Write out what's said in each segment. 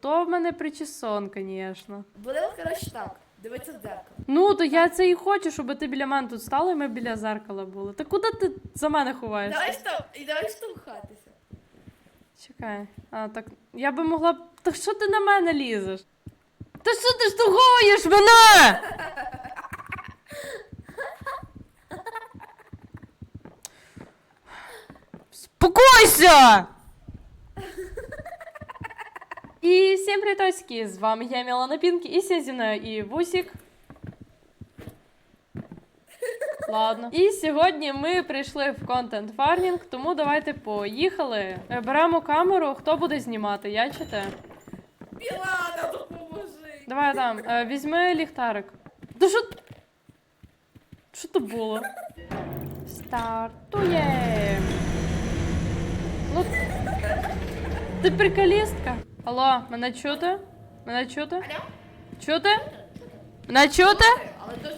то в мене причесон, звісно. Будемо, коротше, так. Дивитися в дзеркало. Ну, то я це і хочу, щоб ти біля мене тут стала і ми біля зеркала були. Та куди ти за мене ховаєшся? Давай штовх, і давай штовхатися. Чекай. А, так. Я би могла б. Та що ти на мене лізеш? Та що ти штовхуєш мене? Спокойся! І всім привітоськи! З вами я Мілана Пінкі, і сьогодні зі мною і Вусік. Ладно. І сьогодні ми прийшли в контент фармінг, тому давайте поїхали. Беремо камеру. Хто буде знімати? Я чи ти? Білана, допоможи. Давай там, е, візьми ліхтарик. Та що? Що то було? Стартує. Ну, ти приколістка? Алло, мене чути? Мене чути? Алло? Чути? Мене чути? Але дуже...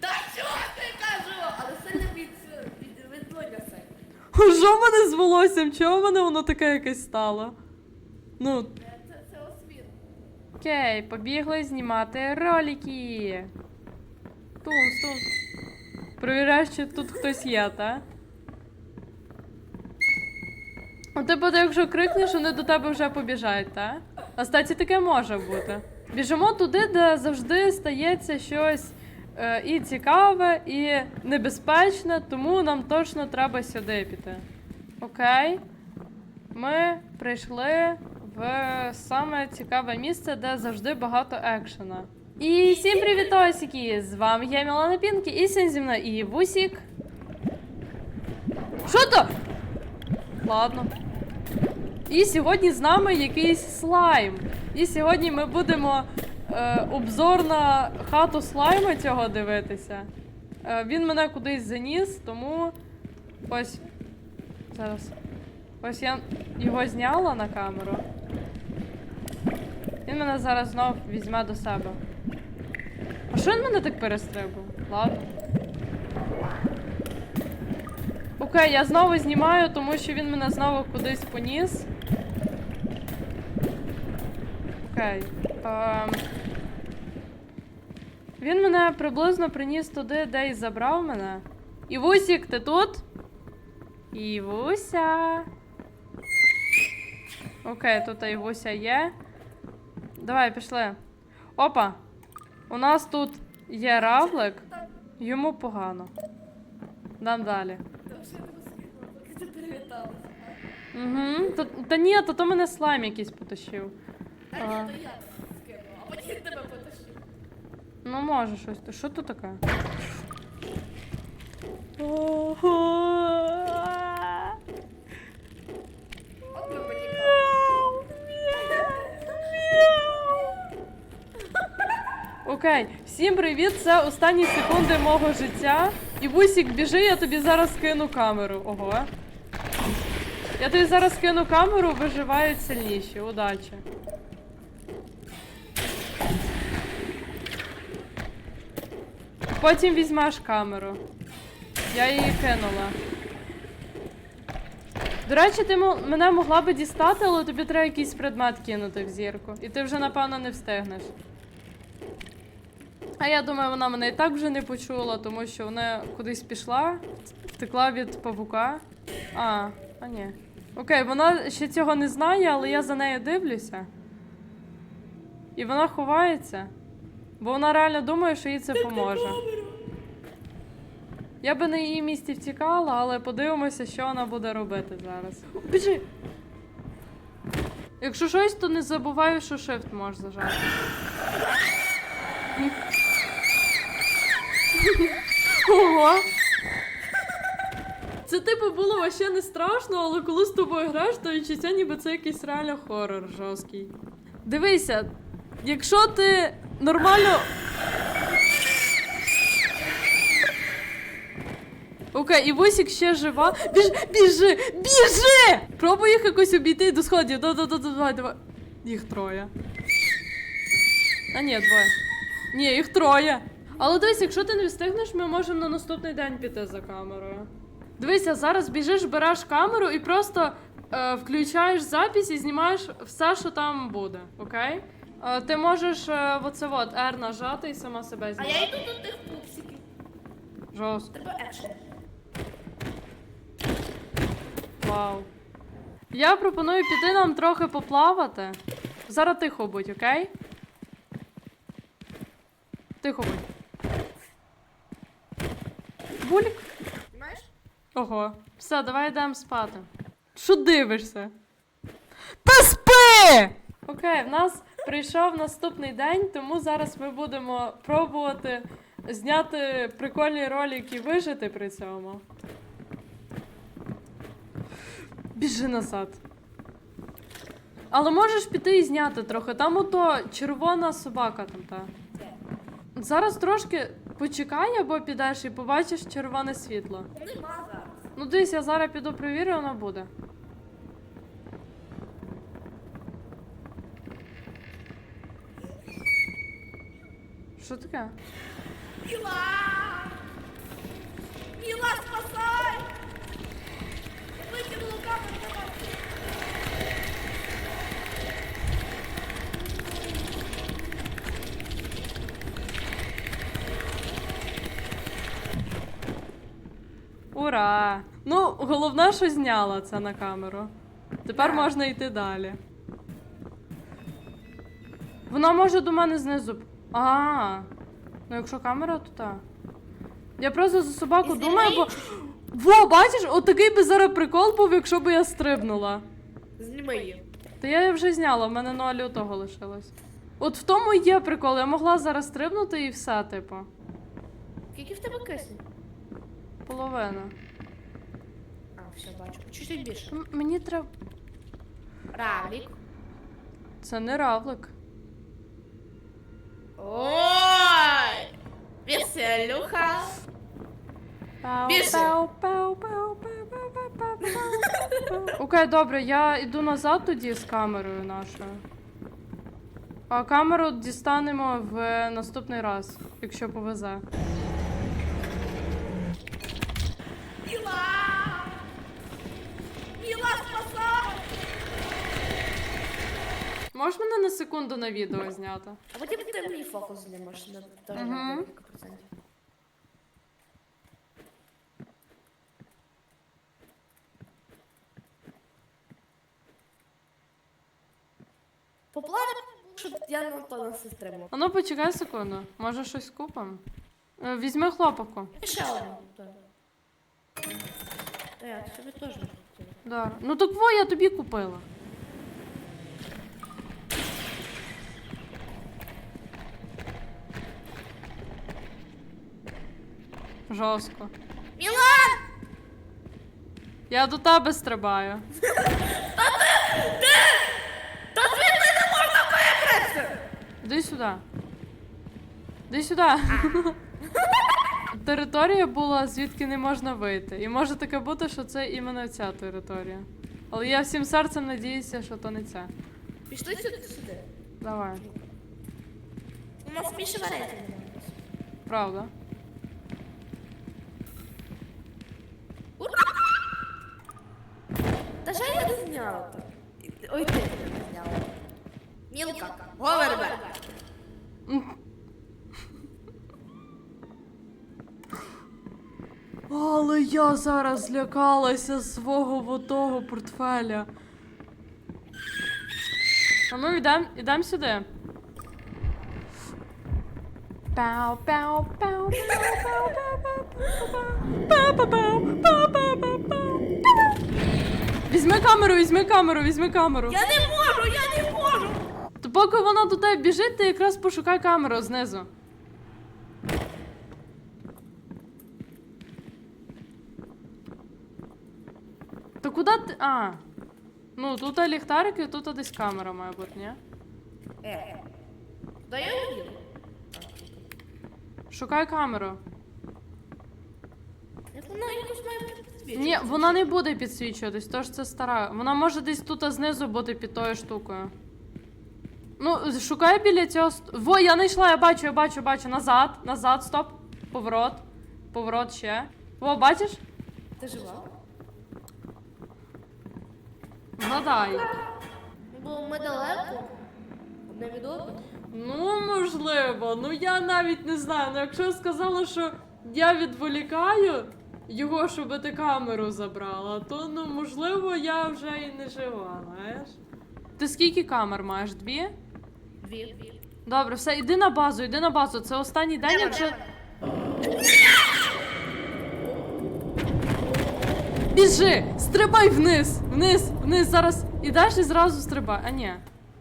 Та що ти кажу? Але сильно від... від... відлоняся. Що в мене з волоссям? Чого в мене воно таке якесь стало? Ну, Це, це освіт. Окей, побігли знімати ролики. Тунс, тунс. Провіряєш, чи тут хтось є, та? У тебе, якщо крикнеш, вони до тебе вже побіжать, та? А статі таке може бути. Біжимо туди, де завжди стається щось е, і цікаве, і небезпечне, тому нам точно треба сюди піти. Окей. Ми прийшли в саме цікаве місце, де завжди багато екшена. І всім привітосики! З вами я Мілана Пінкі, і сьогодні зі мною і Вусік. Що то? Ладно. І сьогодні з нами якийсь слайм. І сьогодні ми будемо е, обзор на хату слайма цього дивитися. Е, він мене кудись заніс, тому ось. Зараз. Ось я його зняла на камеру. Він мене зараз знов візьме до себе. А що він мене так перестрибав? Ладно. Окей, я знову знімаю, тому що він мене знову кудись поніс. Окей. Ем... Він мене приблизно приніс туди, де і забрав мене. Івусік, ти тут? Івуся. Окей, тут Івуся є. Давай, пішли. Опа! У нас тут є равлик. Йому погано. Дам далі. Угу. Та, та ні, то, то мене слайм якийсь потащив. Ага. то я скинула, а потім тебе потащив. Ну, може щось. То що тут таке? Ого. От ми потікали. Окей, всім привіт! Це останні секунди мого життя. І Бусік, біжи, я тобі зараз кину камеру. Ого. Я тобі зараз кину камеру, виживають сильніші. Удачі. Потім візьмеш камеру. Я її кинула. До речі, ти мене могла би дістати, але тобі треба якийсь предмет кинути в зірку. І ти вже, напевно, не встигнеш. А я думаю, вона мене і так вже не почула, тому що вона кудись пішла, втекла від павука. А, а ні. Окей, вона ще цього не знає, але я за нею дивлюся. І вона ховається. Бо вона реально думає, що їй це поможе. Я би на її місці втікала, але подивимося, що вона буде робити зараз. Біжи! Якщо щось, то не забувай, що shift можеш зажати. Ого! Це типу було вообще не страшно, але коли з тобою граєш, то відчуття ніби це якийсь реально хорор жорсткий. Дивися, якщо ти нормально. Окей, і Вусік ще жива. Біж, біжи! Біжи! Пробуй їх якось обійти до сходів. Да, да, да, да, давай, давай. Їх троє. А ні, двоє. Ні, їх троє. Але дивись, якщо ти не встигнеш, ми можемо на наступний день піти за камерою. Дивися, зараз біжиш, береш камеру і просто е, включаєш запись і знімаєш все, що там буде, окей? Е, ти можеш е, оце от R нажати і сама себе А я йду до тих пупсиків. Жорстко. Треба екшен. Вау. Я пропоную піти нам трохи поплавати. Зараз тихо будь, окей? Тихо будь. Булік. Знаєш? Ого. Все, давай йдемо спати. Що дивишся? Та спи! Окей, в нас прийшов наступний день, тому зараз ми будемо пробувати зняти прикольні ролики і вижити при цьому. Біжи назад. Але можеш піти і зняти трохи. Там ото червона собака там та. Зараз трошки почекай або підеш і побачиш червоне світло. Ну дивись, я зараз піду перевірю, вона буде. Що таке? Міла! Міла, спасай! Камеру, давай. Ура! Ну, головне, що зняла це на камеру. Тепер можна йти далі. Вона може до мене знизу. А. Ну якщо камера, то так. Я просто за собаку думаю, бо. Во, бачиш, от такий би зараз прикол був, якщо б я стрибнула. Зніми її. Та я її вже зняла, в мене ноль лютого лишилось. От в тому є прикол, я могла зараз стрибнути і все, типу. Скільки в тебе кисню? Половина. А, все, бачу. Чуть-чуть більше. М- Мені треба. Равлік. Це не равлик. Ой! Веселюха. Пау, Більше. пау, пау, пау, пау, пау, пау, пау, пау. Окей, добре, я йду назад тоді з камерою нашою. А камеру дістанемо в наступний раз, якщо повезе. Міла! Міла, спасай! Можеш мене на секунду на відео зняти? А потім ти мені фокус знімеш на теж Мгм. на декілька процентів. По плану, щоб я на то не сестримав. А ну почекай секунду, може щось купимо? Е, Візьми хлопавку. І ще. Та я тобі теж. не хотіла. Да. Ну так во, я тобі купила. Жорстко. Мілан! Я до тебе стрибаю. Та звідси не можна вибратися! Іди сюди. Іди сюди. Територія була, звідки не можна вийти. І може таке бути, що це іменно ця територія. Але я всім серцем надіюся, що то не ця. Пішли сюди сюди. Давай, У нас більше варіантів правда. Ура! Та що я не зняла? Ой, ти не зняла. Мілка, говербе. Але я зараз злякалася свого вотого портфеля. А ну йдем, йдем сюди. Пау, пау, пау, пау, пау, пау, пау, пау, пау, пау, пау, пау, пау. Візьми камеру, візьми камеру, візьми камеру. Я не можу, я не можу. То поки вона до тебе біжить, ти якраз пошукай камеру знизу. То куди ти. А. Ну, тут ліхтарик і тут десь камера має бути, ні? Е. Да я не їду. Шукай камеру. Як вона якось має підсвічувати. Ні, вона не буде підсвічуватись, тож це стара. Вона може десь тут знизу бути під тою штукою. Ну, шукай біля цього. ст- Во, я знайшла, я бачу, я бачу, бачу. Назад, назад, стоп. Поворот. Поворот ще. Во, бачиш? Ти жива? Згадай. Бо ми далеко. Одне від одного. Ну, можливо. Ну я навіть не знаю. Ну, якщо я сказала, що я відволікаю його, щоб ти камеру забрала, то ну можливо я вже і не жива, знаєш? Ти скільки камер маєш? Дві? Дві. Добре, все, іди на базу, іди на базу. Це останній день, якщо. Біжи! Стрибай вниз! Вниз, вниз, зараз ідеш і зразу стрибай. А ні.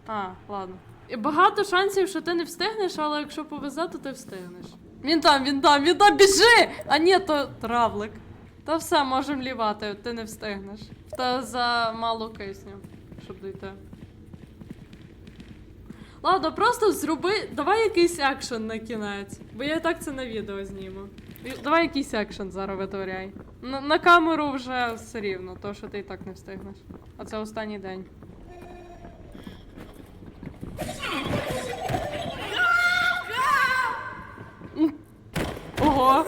А, ладно. І Багато шансів, що ти не встигнеш, але якщо повезе, то ти встигнеш. Він там, він там, він там, біжи! А ні, то травлик. Та все, можемо лівати, ти не встигнеш. Та за мало кисню, щоб дійти. Ладно, просто зроби. Давай якийсь екшен на кінець. Бо я і так це на відео зніму. Давай якийсь екшен зараз витворяй. На, на камеру вже все рівно, то що ти і так не встигнеш. А це останній день. М. Ого.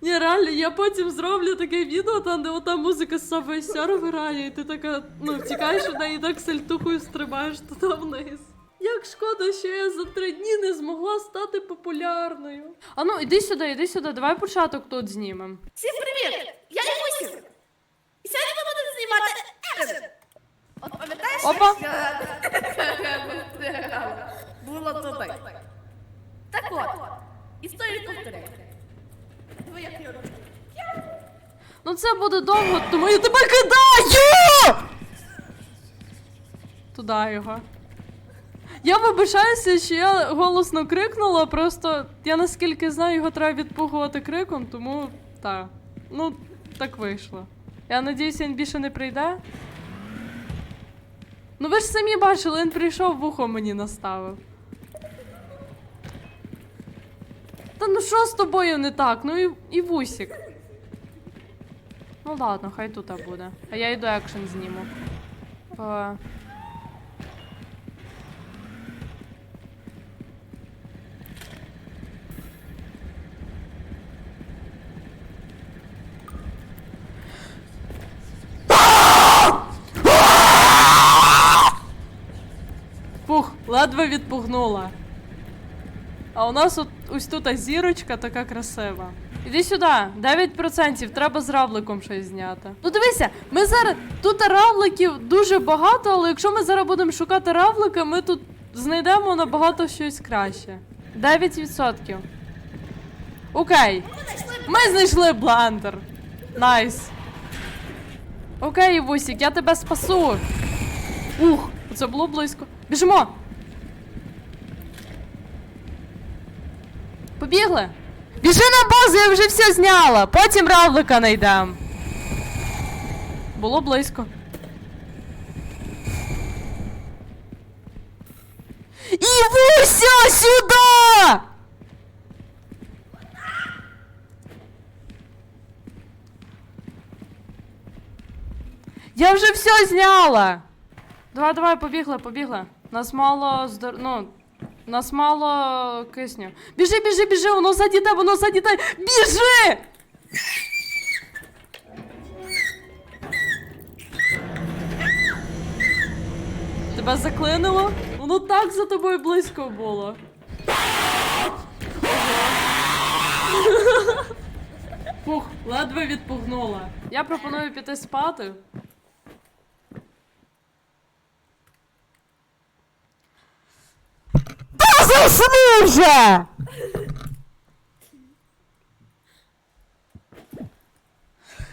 Ні, реально, я потім зроблю таке відео, там, де ота музика з Subway Surf грає, і ти така, ну, втікаєш від неї і так сальтухою стрибаєш туди вниз. Як шкода, що я за три дні не змогла стати популярною. А ну, іди сюди, іди сюди, давай початок тут знімемо. Всім привіт! Я Ягусік! І сьогодні ми будемо знімати! От пам'ятаєш, Опа. як було то так. Так от, історію повторяю. Ви як його Ну це буде довго, тому я тебе кидаю! Туди його. Я вибачаюся, що я голосно крикнула, просто я наскільки знаю, його треба відпугувати криком, тому так. Ну, так вийшло. Я надіюся, він більше не прийде. Ну ви ж самі бачили, він прийшов, вухо мені наставив. Та ну що з тобою не так? Ну і, і вусік. Ну ладно, хай тут буде. А я йду екшен зніму. Е, Фух, ледве відпугнула. А у нас от ось тут зірочка така красива. Іди сюди, 9% треба з равликом щось зняти. Ну дивися, ми зараз тут равликів дуже багато, але якщо ми зараз будемо шукати равлика, ми тут знайдемо набагато щось краще. 9%. Окей. Ми знайшли блендер. Найс. Окей, Вусік, я тебе спасу. Ух, це було близько. Біжимо. Побігли. Біжи на базу, я вже все зняла. Потім равлика найдем. Було близько. Івуся сюди! Я вже все зняла. Давай, давай, побігли, побігли. Нас мало здор... ну, нас мало кисню. Біжи, біжи, біжи, воно ззаді тебе, воно ззаді. Біжи! Тебе заклинило? Воно так за тобою близько було. Фух, ледве відпугнула. Я пропоную піти спати. Та засни вже!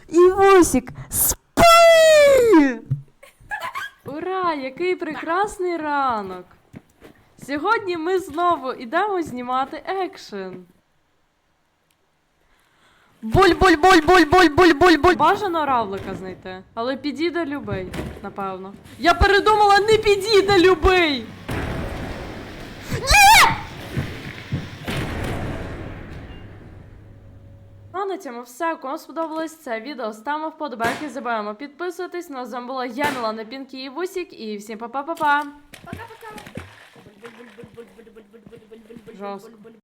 Івусік, спи! Ура, який прекрасний ранок! Сьогодні ми знову йдемо знімати екшен. буль буль буль буль буль буль буль буль Бажано равлика знайти, але підійде любий, напевно. Я передумала, не підійде любий! Цьому все. Кому сподобалось це відео, ставимо вподобайки, забуваємо підписуватись. Ну, з вами була я, Мілана Пінкі і Вусік, і всім па-па-па-па! Пока-пока. Жорстко.